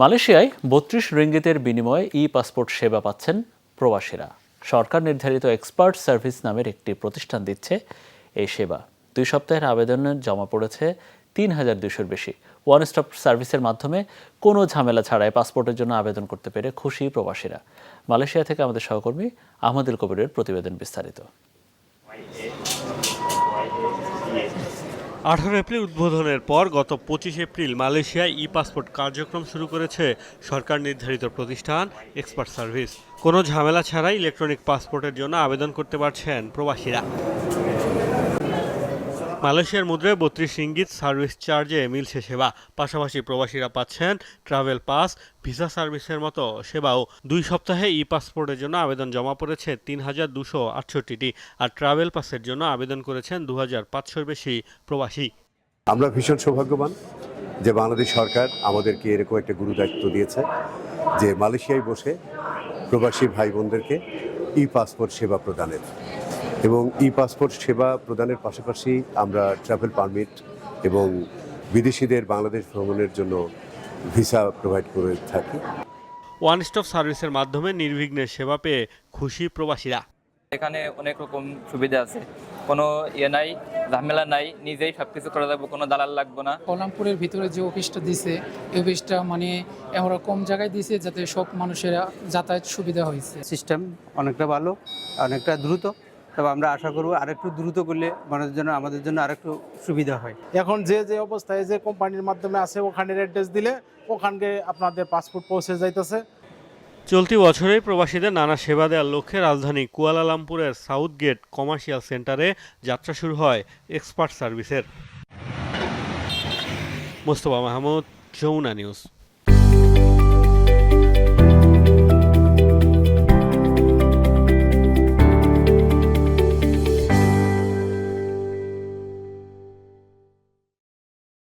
মালয়েশিয়ায় বত্রিশ রিঙ্গিতের বিনিময়ে ই পাসপোর্ট সেবা পাচ্ছেন প্রবাসীরা। সরকার নির্ধারিত এক্সপার্ট সার্ভিস নামের একটি প্রতিষ্ঠান দিচ্ছে এই সেবা। দুই সপ্তাহের আবেদনের জমা পড়েছে তিন হাজার দুশোর বেশি। ওয়ান স্টপ সার্ভিসের মাধ্যমে কোনো ঝামেলা ছাড়াই পাসপোর্টের জন্য আবেদন করতে পেরে খুশি প্রবাসীরা। মালয়েশিয়া থেকে আমাদের সহকর্মী আহমদুল কবিরের প্রতিবেদন বিস্তারিত। আঠারো এপ্রিল উদ্বোধনের পর গত পঁচিশ এপ্রিল মালয়েশিয়ায় ই পাসপোর্ট কার্যক্রম শুরু করেছে সরকার নির্ধারিত প্রতিষ্ঠান এক্সপার্ট সার্ভিস। কোনো ঝামেলা ছাড়াই ইলেকট্রনিক পাসপোর্টের জন্য আবেদন করতে পারছেন প্রবাসীরা। মালয়েশিয়ার মুদ্রায় বত্রিশ ইঙ্গিত সার্ভিস চার্জে মিলছে সেবা। পাশাপাশি প্রবাসীরা পাচ্ছেন ট্রাভেল পাস, ভিসা সার্ভিসের মতো সেবাও। দুই সপ্তাহে ই পাসপোর্টের জন্য আবেদন জমা পড়েছে তিন হাজার দুশো আটষট্টিটি আর ট্রাভেল পাসের জন্য আবেদন করেছেন দু হাজার পাঁচশোর বেশি প্রবাসী। আমরা ভীষণ সৌভাগ্যবান যে বাংলাদেশ সরকার আমাদেরকে এরকম একটা গুরু দায়িত্ব দিয়েছে যে মালয়েশিয়ায় বসে প্রবাসী ভাই বোনদেরকে ই পাসপোর্ট সেবা প্রদানের এবং ই পাসপোর্ট সেবা প্রদানের পাশাপাশি আমরা ট্রাভেল পারমিট এবং বিদেশিদের বাংলাদেশ ভ্রমণের জন্য ভিসা প্রোভাইড করে থাকি। ওয়ান স্টপ সার্ভিসের মাধ্যমে নির্বিঘ্নে সেবা পেয়ে খুশি প্রবাসীরা। এখানে অনেক রকম সুবিধা আছে। কোনো ইয়ে নাই ঝামেলা নাই নিজেই সব কিছু করা যাবে কোনো দালাল লাগবে না। কলামপুরের ভিতরে যে অফিসটা দিছে এই অফিসটা মানে আমরা কম জায়গায় দিছে যাতে সব মানুষেরা যাতায়াত সুবিধা হয়েছে। সিস্টেম অনেকটা ভালো অনেকটা দ্রুত। তবে আমরা আশা করব আরেকটু দ্রুত করলে মানুষের জন্য আমাদের জন্য আরেকটু সুবিধা হয়। এখন যে যে অবস্থায় যে কোম্পানির মাধ্যমে আছে ওখানের অ্যাড্রেস দিলে ওখানকে আপনাদের পাসপোর্ট পৌঁছে যাইতেছে। চলতি বছরেই প্রবাসীদের নানা সেবা দেওয়ার লক্ষ্যে রাজধানী কুয়ালালামপুরের সাউথ গেট কমার্শিয়াল সেন্টারে যাত্রা শুরু হয় এক্সপার্ট সার্ভিসের। মোস্তফা মাহমুদ যমুনা নিউজ।